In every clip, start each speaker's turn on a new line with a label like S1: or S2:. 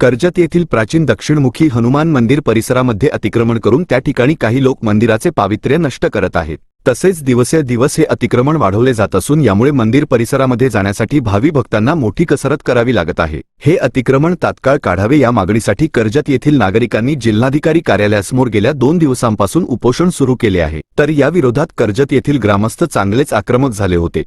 S1: कर्जत येथील प्राचीन दक्षिणमुखी हनुमान मंदिर परिसरामध्ये अतिक्रमण करून त्या ठिकाणी काही लोक मंदिराचे पावित्र्य नष्ट करत आहेत. तसेच दिवसेदिवस हे अतिक्रमण वाढवले जात असून यामुळे मंदिर परिसरामध्ये जाण्यासाठी भावी भक्तांना मोठी कसरत करावी लागत आहे. हे अतिक्रमण तात्काळ काढावे या मागणीसाठी कर्जत येथील नागरिकांनी जिल्हाधिकारी कार्यालयासमोर गेल्या दोन दिवसांपासून उपोषण सुरू केले आहे. तर या विरोधात कर्जत येथील ग्रामस्थ चांगलेच आक्रमक झाले होते.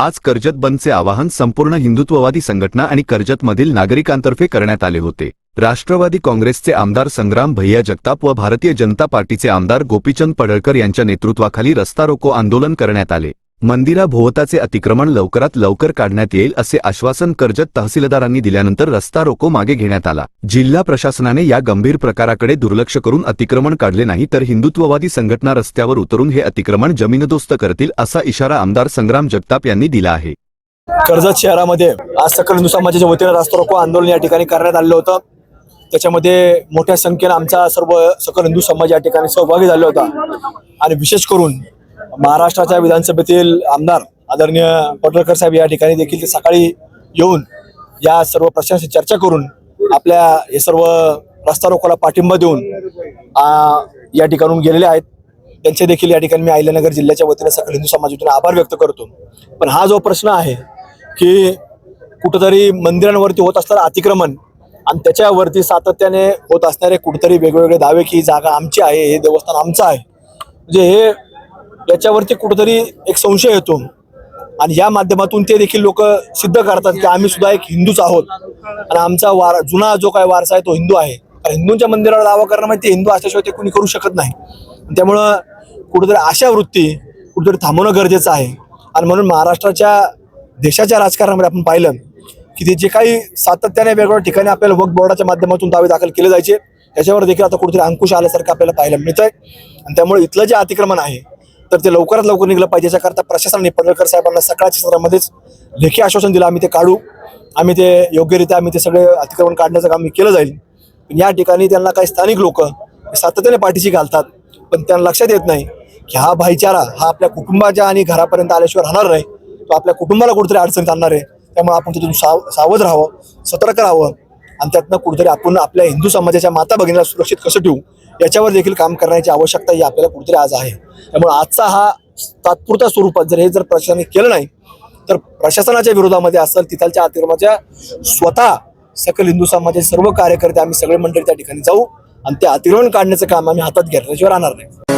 S1: आज कर्जत बंदचे आवाहन संपूर्ण हिंदुत्ववादी संघटना आणि कर्जतमधील नागरिकांतर्फे करण्यात आले होते. राष्ट्रवादी काँग्रेसचे आमदार संग्राम भैया जगताप व भारतीय जनता पार्टीचे आमदार गोपीचंद पडळकर यांच्या नेतृत्वाखाली रस्ता रोको आंदोलन करण्यात आले. मंदिराभोवताचे अतिक्रमण लवकरात लवकर काढण्यात येईल असे आश्वासन कर्जत तहसीलदारांनी दिल्यानंतर रस्ता रोको मागे घेण्यात आला. जिल्हा प्रशासनाने या गंभीर प्रकाराकडे दुर्लक्ष करून अतिक्रमण काढले नाही तर हिंदुत्ववादी संघटना रस्त्यावर उतरून हे अतिक्रमण जमीनदोस्त करतील असा इशारा आमदार संग्राम जगताप यांनी दिला आहे.
S2: कर्जत शहरामध्ये आज सकल हिंदू समाजाच्या वतीनं रास्ता रोको आंदोलन या ठिकाणी करण्यात आलेलं होतं. त्याच्यामध्ये मोठ्या संख्येनं आमचा सर्व सकल हिंदू समाज या ठिकाणी सहभागी झाला होता. आणि विशेष करून महाराष्ट्राच्या विधानसभेतील आमदार आदरणीय पटोलकर साहेब या ठिकाणी देखील ते सकाळी येऊन या सर्व प्रश्नांशी चर्चा करून आपल्या हे सर्व रस्ता रोकोला पाठिंबा देऊन या ठिकाणून गेलेले आहेत. त्यांचे देखील या ठिकाणी मी अहिल्यानगर जिल्ह्याच्या वतीने सकल हिंदू समाजातून आभार व्यक्त करतो. पण हा जो प्रश्न आहे की कुठंतरी मंदिरांवरती होत असणारं अतिक्रमण आणि त्याच्यावरती सातत्याने होत असणारे कुठेतरी वेगवेगळे दावे की जागा आमची आहे हे देवस्थान आमचं आहे. म्हणजे हे याच्यावरती कुठंतरी एक संशय येतो. आणि या माध्यमातून ते देखील लोक सिद्ध करतात की आम्ही सुद्धा एक हिंदूच आहोत. आणि आमचा वार जुना जो काय वारसा आहे तो हिंदू आहे. कारण हिंदूंच्या मंदिरावर दावा करणं म्हणजे ते हिंदू असल्याशिवाय ते कुणी करू शकत नाही. त्यामुळं कुठेतरी अशा वृत्ती कुठेतरी थांबवणं गरजेचं आहे. आणि म्हणून महाराष्ट्राच्या देशाच्या राजकारणामध्ये आपण पाहिलं की ते जे काही सातत्याने वेगवेगळ्या ठिकाणी आपल्याला वक्फ बोर्डाच्या माध्यमातून दावे दाखल केले जायचे. याच्यावर देखील आता कुठेतरी अंकुश आल्यासारखं आपल्याला पाहायला मिळत आहे आणि त्यामुळे इथलं जे अतिक्रमण आहे तर ते लवकरात लवकर निघलं पाहिजे. याच्याकरता प्रशासनाने पडळकर साहेबांना सकाळच्या सत्रामध्येच लेखी आश्वासन दिलं. आम्ही ते काढू. आम्ही ते योग्यरित्या आम्ही ते सगळे अतिक्रमण काढण्याचं काम केलं जाईल. पण या ठिकाणी त्यांना काही स्थानिक लोक सातत्याने पाठीशी घालतात. पण त्यांना लक्षात येत नाही की हा भाईचारा हा आपल्या कुटुंबाच्या आणि घरापर्यंत आल्याशिवाय राहणार नाही. तो आपल्या कुटुंबाला कुठेतरी अडचणीत आणणार आहे. त्यामुळे आपण तिथून साव सावध राहावं सतर्क राहावं. आणि त्यातनं कुठेतरी आपण आपल्या हिंदू समाजाच्या माता भगिनीला सुरक्षित कसं ठेवू? याच्यावर देखील काम करण्याची आवश्यकता ही आपल्याला कुठेतरी आज आहे. त्यामुळे आजचा हा तात्पुरत्या स्वरूपात जर हे जर प्रशासनाने केलं नाही तर प्रशासनाच्या विरोधामध्ये असेल तिथलच्या अतिक्रमाच्या स्वतः सकल हिंदू समाजाचे सर्व कार्यकर्ते आम्ही सगळे मंडळी त्या ठिकाणी जाऊ आणि ते अतिक्रमण काढण्याचं काम आम्ही हातात घेतल्याशिवाय राहणार नाही.